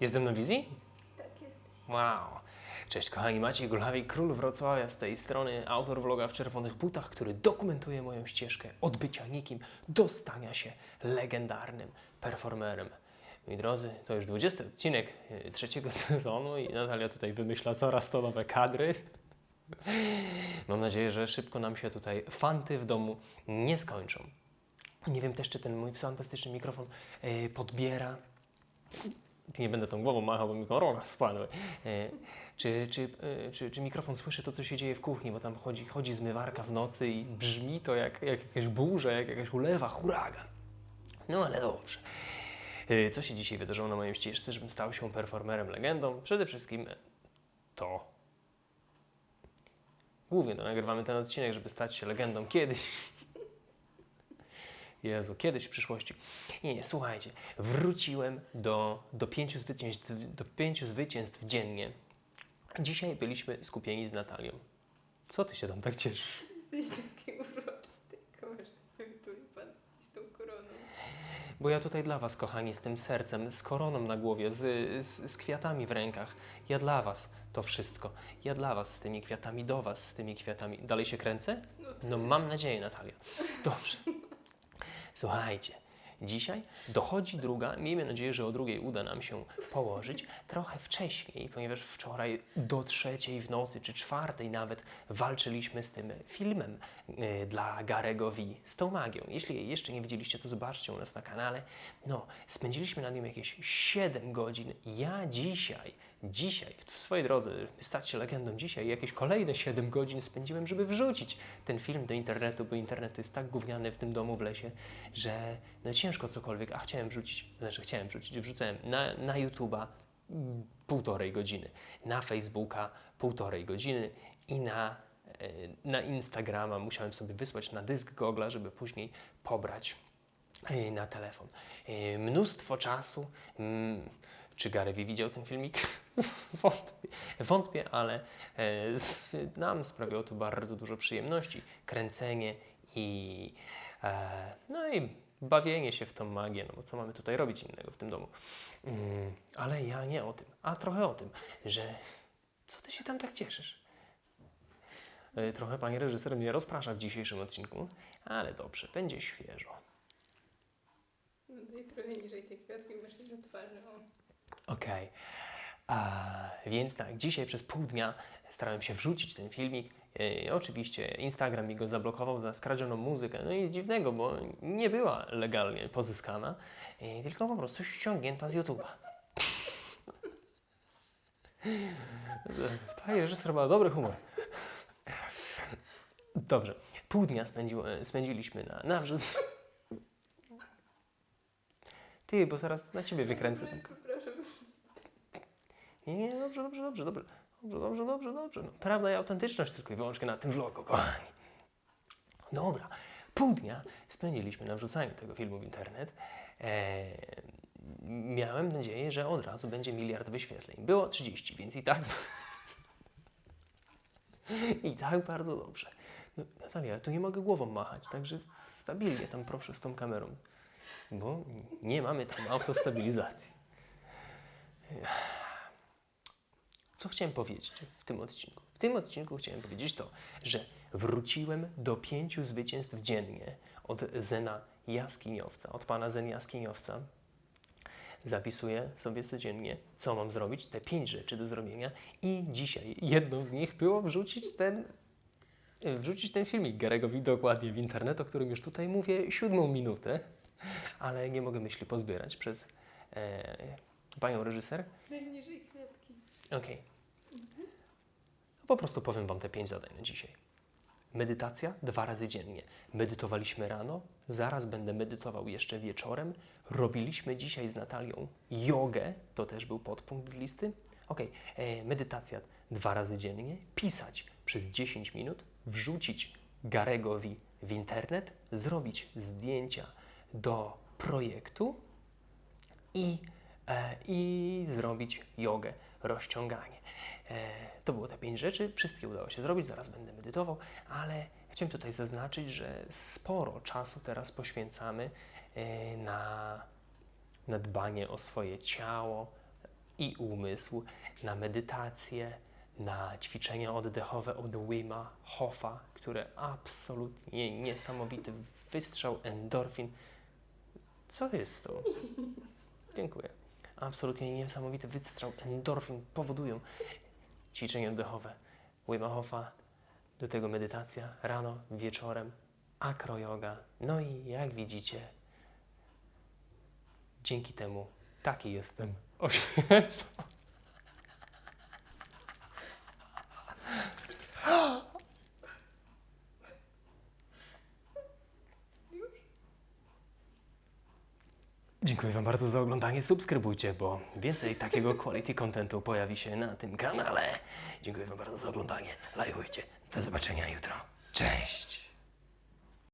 Jestem na wizji? Tak jesteś. Wow. Cześć kochani, Maciej Gulawik, król Wrocławia z tej strony, autor vloga w czerwonych butach, który dokumentuje moją ścieżkę od bycia nikim do stania się legendarnym performerem. Moi drodzy, to już 20 odcinek y, trzeciego sezonu i Natalia tutaj wymyśla coraz to nowe kadry. Mam nadzieję, że szybko nam się tutaj fanty w domu nie skończą. Nie wiem też, czy ten mój fantastyczny mikrofon y, podbiera nie będę tą głową machał, bo mi korona spadła. E, Czy, czy, e, czy, czy mikrofon słyszy to, co się dzieje w kuchni, bo tam chodzi, chodzi zmywarka w nocy i brzmi to jak, jak jakaś burza, jak jakaś ulewa, huragan. No ale dobrze. E, Co się dzisiaj wydarzyło na mojej ścieżce, żebym stał się performerem, legendą? Przede wszystkim to. Głównie to nagrywamy ten odcinek, żeby stać się legendą kiedyś. Jezu, kiedyś w przyszłości. Nie, nie, słuchajcie, wróciłem do, do, pięciu zwycięstw, do pięciu zwycięstw dziennie. Dzisiaj byliśmy skupieni z Natalią. Co ty się tam tak cieszysz? Jesteś taki uroczy, tylko masz z tym z tą koroną. Bo ja tutaj dla was, kochani, z tym sercem, z koroną na głowie, z, z, z kwiatami w rękach. Ja dla was to wszystko. Ja dla was z tymi kwiatami, do was z tymi kwiatami. Dalej się kręcę? No mam nadzieję, Natalia. Dobrze. Słuchajcie, dzisiaj dochodzi druga. Miejmy nadzieję, że o drugiej uda nam się położyć trochę wcześniej, ponieważ wczoraj do trzeciej w nocy, czy czwartej nawet, walczyliśmy z tym filmem y, dla Garego V, z tą magią. Jeśli jej jeszcze nie widzieliście, to zobaczcie u nas na kanale. No, spędziliśmy nad nim jakieś 7 godzin. Ja dzisiaj, dzisiaj, w swojej drodze, by stać się legendą dzisiaj, jakieś kolejne 7 godzin spędziłem, żeby wrzucić ten film do internetu, bo internet jest tak gówniany w tym domu w lesie, że no ciężko cokolwiek, a chciałem wrzucić, znaczy chciałem wrzucić, wrzucałem na, na YouTube'a półtorej godziny, na Facebooka półtorej godziny i na, e, na Instagrama musiałem sobie wysłać na dysk Google'a, żeby później pobrać e, na telefon. E, Mnóstwo czasu. Mm, Czy Gary Vee widział ten filmik? Wątpię, wątpię ale e, s- nam sprawiło to bardzo dużo przyjemności. Kręcenie i, e, no i bawienie się w tą magię, no bo co mamy tutaj robić innego w tym domu. Mm, ale ja nie o tym, a trochę o tym, że co ty się tam tak cieszysz? E, Trochę pani reżyser mnie rozprasza w dzisiejszym odcinku, ale dobrze, będzie świeżo. No i trochę niżej tej kwiatki masz na twarzy. Okej. A, Więc tak, dzisiaj przez pół dnia starałem się wrzucić ten filmik. E, oczywiście Instagram mi go zablokował za skradzioną muzykę. No i dziwnego, bo nie była legalnie pozyskana, e, tylko po prostu ściągnięta z YouTube'a. Pani reżyser ma dobry humor. Dobrze. Pół dnia spędził, e, spędziliśmy na, na wrzuc... Ty, bo zaraz na ciebie wykręcę ten. Nie, nie, dobrze, dobrze, dobrze, dobrze. Dobrze, dobrze, dobrze, dobrze. No, prawda i autentyczność tylko i wyłącznie na tym vlogu, kochani. Dobra, pół dnia spędziliśmy na wrzucaniu tego filmu w internet. Eee, miałem nadzieję, że od razu będzie miliard wyświetleń. Było 30, więc i tak... I tak bardzo dobrze. No, Natalia, tu nie mogę głową machać, także stabilnie tam proszę z tą kamerą. Bo nie mamy tam autostabilizacji. Co chciałem powiedzieć w tym odcinku? W tym odcinku chciałem powiedzieć to, że wróciłem do pięciu zwycięstw dziennie od Zena Jaskiniowca, od pana Zen Jaskiniowca. Zapisuję sobie codziennie, co mam zrobić, te pięć rzeczy do zrobienia i dzisiaj jedną z nich było wrzucić ten, wrzucić ten filmik Garego Wi dokładnie w internet, o którym już tutaj mówię siódmą minutę, ale nie mogę myśli pozbierać przez e, panią reżyser. Najniżej kwiatki. Okej. Po prostu powiem Wam te pięć zadań na dzisiaj. Medytacja dwa razy dziennie. Medytowaliśmy rano, zaraz będę medytował jeszcze wieczorem. Robiliśmy dzisiaj z Natalią jogę, to też był podpunkt z listy. Okej, e, medytacja dwa razy dziennie, pisać przez 10 minut, wrzucić Garegowi w internet, zrobić zdjęcia do projektu i, e, i zrobić jogę, rozciąganie. E, to było te pięć rzeczy, wszystkie udało się zrobić, zaraz będę medytował, ale chciałem tutaj zaznaczyć, że sporo czasu teraz poświęcamy e, na, na dbanie o swoje ciało, i umysł, na medytację, na ćwiczenia oddechowe od Wima Hofa, które absolutnie niesamowity wystrzał endorfin. Co jest to? Dziękuję. Absolutnie niesamowity wystrzał endorfin powodują ćwiczenia oddechowe Wima Hofa, do tego medytacja rano, wieczorem, akroyoga. No i jak widzicie, dzięki temu taki jestem oświecony. Dziękuję Wam bardzo za oglądanie. Subskrybujcie, bo więcej takiego quality contentu pojawi się na tym kanale. Dziękuję Wam bardzo za oglądanie. Lajkujcie. Do zobaczenia jutro. Cześć!